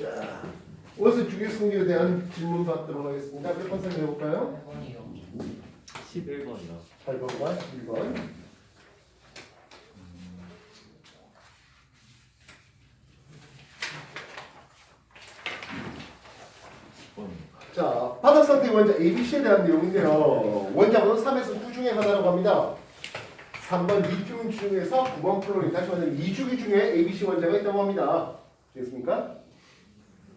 자, 원소 주기 승리에 대한 질문 받도록 하겠습니다. 몇번 설명해 볼까요? 8번이요. 11번이요. 8번과 11번. 자, 바닥 상태 원자 ABC에 대한 내용인데요. 원자번호 3에서 9 중에 하나라고 합니다. 3번 리튬 중에서 9번 플로린, 다시 말하면 2주기 중에 ABC 원자가 있다고 합니다. 되겠습니까?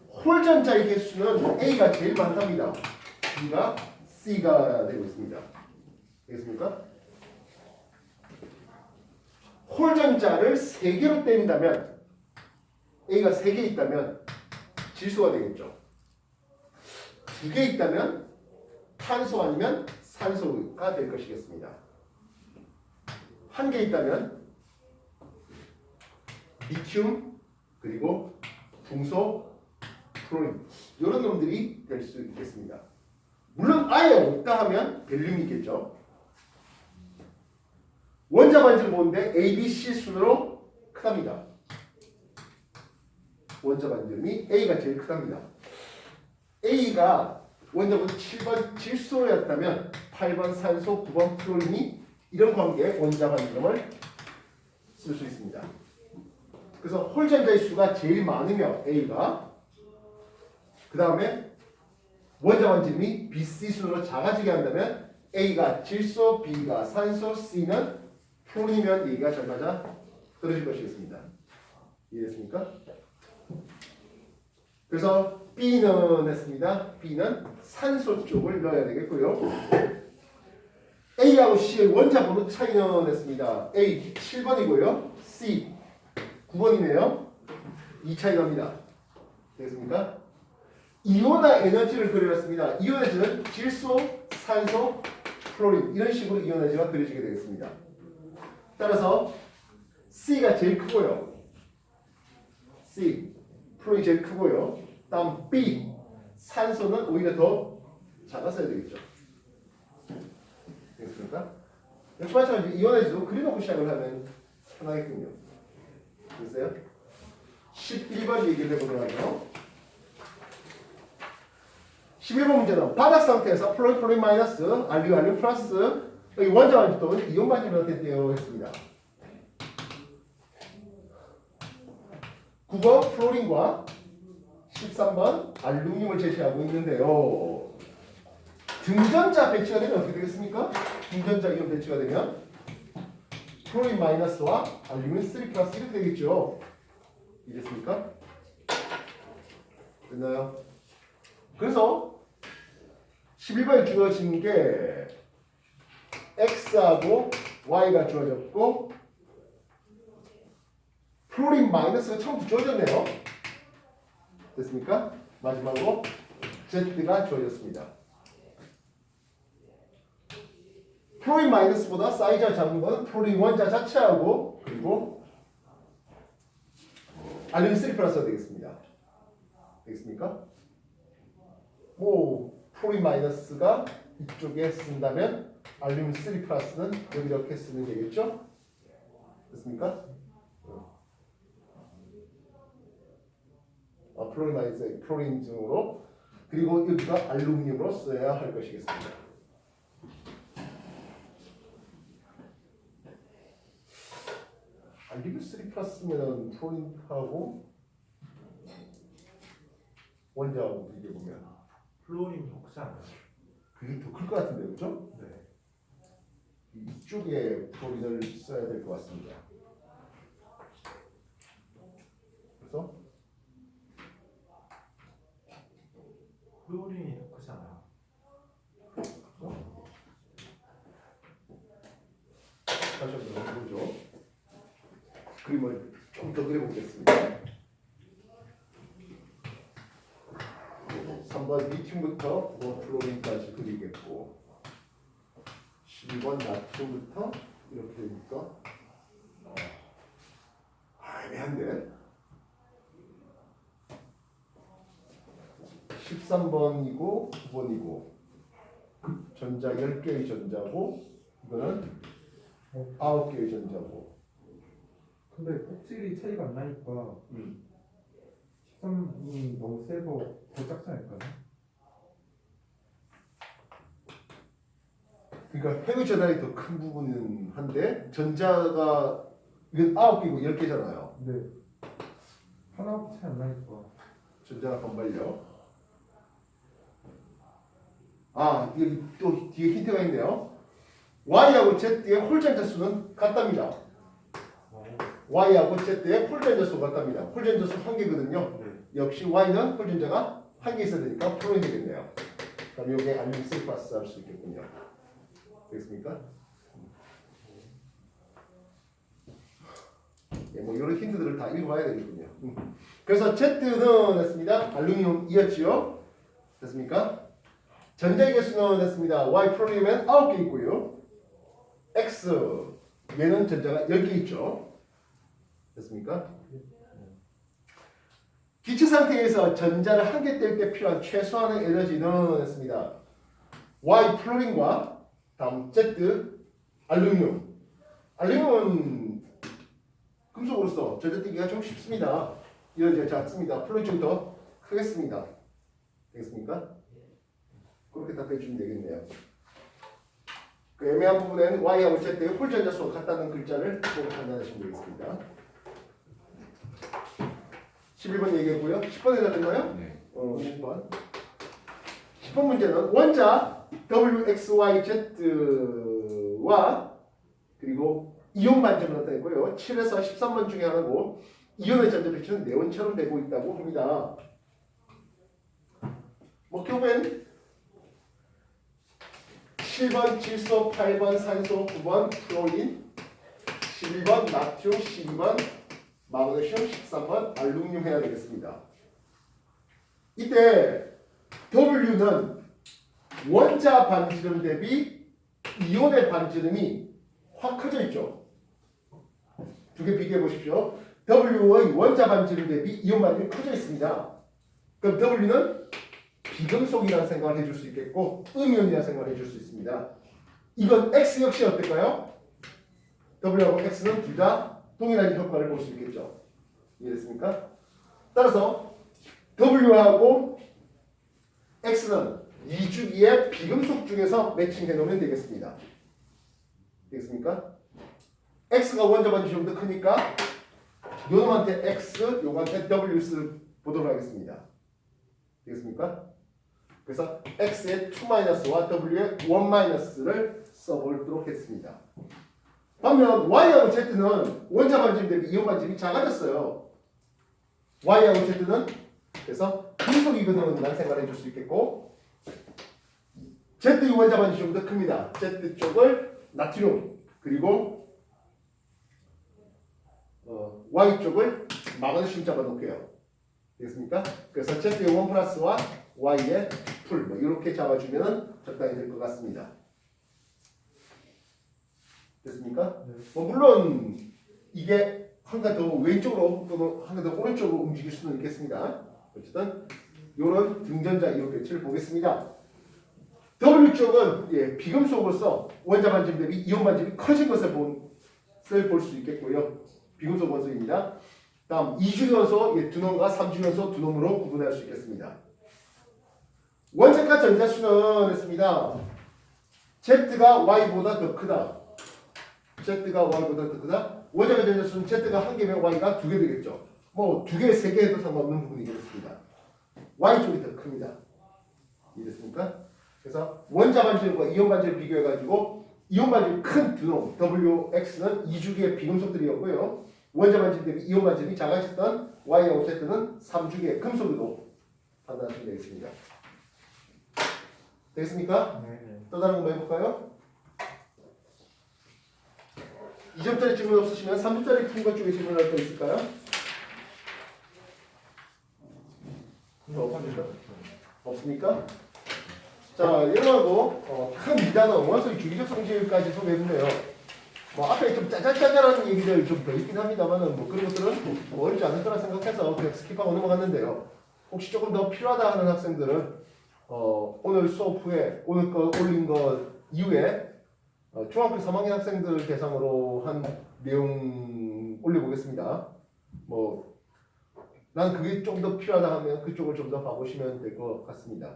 홀전자의 개수는 A가 제일 많답니다. B가 C가 되고 있습니다. 되겠습니까? 홀전자를 3개로 때린다면 A가 3개 있다면 질소가 되겠죠. 두개 있다면 탄소 아니면 산소가 될 것이겠습니다. 한 개 있다면 리튬 그리고 중소 프로린 이런 놈들이 될 수 있겠습니다. 물론 아예 없다 하면 벨륨이 있겠죠. 원자 반지를 보는데 A, B, C 순으로 크답니다. 원자 반지름이 A가 제일 크답니다. A가 원자번호 7번 질소였다면 8번 산소, 9번 플로린이 이런 관계의 원자 반지름을 쓸 수 있습니다. 그래서 홀전자의 수가 제일 많으며 A가 그 다음에 원자 반지름이 BC 순으로 작아지게 한다면 A가 질소, B가 산소, C는 플로린이면 A가 잘 맞아 떨어질 것이겠습니다. 이해됐습니까? 그래서 B는 했습니다. B는 산소 쪽을 넣어야 되겠고요. A하고 C의 원자 번호 차이는 했습니다. A 7번이고요. C 9번이네요. 이 차이 납니다. 되겠습니까? 이온화 에너지를 그려놨습니다. 이온 에너지는 질소, 산소, 플로린 이런 식으로 이온 에너지가 그려지게 되겠습니다. 따라서 C가 제일 크고요. C 플로린이 제일 크고요. 다음 B 산소는 오히려 더 작았어야 되겠죠. 되겠습니까? 역시 마찬가지로 이온 에너지도 그려놓고 시작을 하면 편하겠군요. 됐어요? 11번 얘기를 해보도록 하죠. 11번 문제는 바닥 상태에서 플로린 플로린 마이너스 알류 알류 플러스 여기 원자 반지 또는 이온 반지를 어땠대요 했습니다. 9번 플로린과 13번 알루미늄을 제시하고 있는데요. 등전자 배치가 되면 어떻게 되겠습니까? 등전자 이온 배치가 되면 플로린 마이너스와 알루미늄 3 플러스 이렇게 되겠죠. 이랬습니까? 됐나요? 그래서 11번에 주어진 게 X하고 Y가 주어졌고 플로린 마이너스가 처음부터 주어졌네요. 됐습니까? 마지막으로 Z가 주어졌습니다. 플로린 마이너스보다 사이즈가 작은 건 플로린 원자 자체하고 그리고 알루미늄 3 플러스가 되겠습니다. 되겠습니까? 뭐 플로린 마이너스가 이쪽에 쓴다면 알루미늄 3 플러스는 여기 이렇게 쓰는 게겠죠? 됐습니까? 어, 플로린 마이너스 플로린 등으로 그리고 여기가 알루미늄으로 써야 할 것이겠습니다. 알루미늄 3 플러스면은 플로린하고 원자하고 비교해 보면 플로린 않아요? 그게 더 클 것 같은데 그죠? 네. 이쪽에 플로린을 써야 될 것 같습니다. 그래서 플로린이 혹시 않아요? 다시 한번 보죠. 그림을 좀 더 그려보겠습니다. 3번 리튬부터 9번 플로린까지 그리겠고 12번 나트륨부터 이렇게 되니까. 어, 아, 애매한데? 13번이고 9번이고 전자 10개의 전자고 이거는 9개의 전자고 근데 꼭지리 차이가 안 나니까 음. 13이 너무 세고 더 작지 않을까요? 그러니까 핵의 전달이 더 큰 부분은 한데 전자가 이건 9개고 10개잖아요. 근데 하나밖에 차이 안 나니까 전자가 반발력. 아, 여기 또 뒤에 힌트가 있네요. Y하고 Z의 홀전자 수는 같답니다. 어, Y하고 Z의 수가 같답니다. 홀전자 수한 개거든요. 네. 역시 Y는 홀전자가 한 개 있어야 되니까 프로이 되겠네요. 그럼 이게 알루미늄 슬파스 할 수 있겠군요. 되겠습니까? 예, 뭐 이런 힌트들을 다 읽어봐야 되겠군요. 음. 그래서 Z는 했습니다. 알루미늄이었지요. 됐습니까? 전자의 개수는 했습니다. Y 프로리움엔 9개 있고요. X 얘는 전자가 10개 있죠. 됐습니까? 기체 상태에서 전자를 한 개 뗄 때 필요한 최소한의 에너지는 했습니다. Y 플로린과 다음 Z 알루미늄. 알루미늄은 금속으로서 전자 떼기가 좀 쉽습니다. 이어져 작습니다. 플로린 좀더 크겠습니다. 되겠습니까? 그렇게 답해 주면 되겠네요. 그 애매한 부분에는 Y하고 Z의 홀전자 수가 같다는 글자를 보고 판단하시면 되겠습니다. 11번 얘기했고요. 10번에 가됐나요? 네. 어, 10번. 10번 문제는 원자 WXYZ와 그리고 이온 반점을 나타냈고요. 7에서 13번 중에 하나고 이온의 전자 배치는 네온처럼 되고 있다고 합니다. 뭐 결국엔 7번 질소, 8번 산소, 9번 플로린, 11번 나트륨, 12번 마그네슘, 13번 알루미늄 해야 되겠습니다. 이때 W는 원자 반지름 대비 이온의 반지름이 확 커져 있죠. 두 개 비교해 보십시오. W의 원자 반지름 대비 이온 반지름이 커져 있습니다. 그럼 W는 비금속이라는 생각을 해줄 수 있겠고 음이온이라는 생각을 해줄 수 있습니다. 이건 X 역시 어떨까요? W하고 X는 둘다 동일한 효과를 볼 수 있겠죠. 이해됐습니까? 따라서 W하고 X는 이 주기의 비금속 중에서 매칭해 놓으면 되겠습니다. 되겠습니까? X가 원자 반지 좀 더 크니까 요놈한테 X, 요거한테 W 를 보도록 하겠습니다. 되겠습니까? 그래서 X의 2-와 W의 1-를 써보도록 했습니다. 반면 Y하고 Z는 원자 반지름 대비 이온 반지름이 작아졌어요. Y하고 Z는 그래서 금속이거든요. 라는 생각을 해줄 수 있겠고 Z 원자 반지름 좀더 큽니다. Z 쪽을 나트륨 그리고 어, Y 쪽을 마그네슘 잡아놓게요. 되겠습니까? 그래서 Z의 1 플러스와 Y의 풀 뭐 이렇게 잡아주면 적당히 될 것 같습니다. 됐습니까? 네. 뭐 물론 이게 한가 더 왼쪽으로 또는 한가 더 오른쪽으로 움직일 수는 있겠습니다. 어쨌든 이런 등전자 이론 배치를 보겠습니다. W 쪽은 예, 비금속으로서 원자 반점 대비 이온 반점이 커진 것을 볼수 있겠고요. 비금속 원소입니다. 다음 이중연소 예, 두 놈과 삼중연소 두 놈으로 구분할 수 있겠습니다. 원자과 전자수는 했습니다. Z가 Y보다 더 크다. Z가 Y보다 더 크다. 원자과 전자수는 Z가 한 개면 Y가 두 개 되겠죠. 뭐 두 개, 세 개 해도 상관없는 부분이겠습니다. Y 쪽이 더 큽니다. 이해됐습니까? 그래서 원자 반지름과 이온 반지름 비교해가지고 이온 반지름 큰두 놈 WX는 이주기의 비금속들이었고요. 원자 반지름 대비 이온 반지름이 작아졌던 Y하고 Z는 3주기의 금속으로 판단하시면 되겠습니다. 되겠습니까? 네. 또 다른 거 해볼까요? 2점짜리 질문 없으시면 3점짜리 푼 것 중에 질문할 거 있을까요? 없습니까? 없습니까? 자, 이러고 어, 큰 미단어 원소의 주기적 성질까지 소개했는데요. 뭐 앞에 좀 짜잘짜잘한 얘기들 좀 더 있긴 합니다만은 뭐 그런 것들은 뭐 어렵지 않을 거라 생각해서 그냥 스킵하고 넘어갔는데요. 혹시 조금 더 필요하다 하는 학생들은 어, 오늘 수업 후에 오늘 거 올린 거 이후에 어, 중학교 3학년 학생들 대상으로 한 내용 올려보겠습니다. 뭐 난 그게 좀 더 필요하다 하면 그쪽을 좀 더 봐보시면 될 것 같습니다.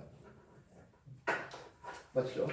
맞죠?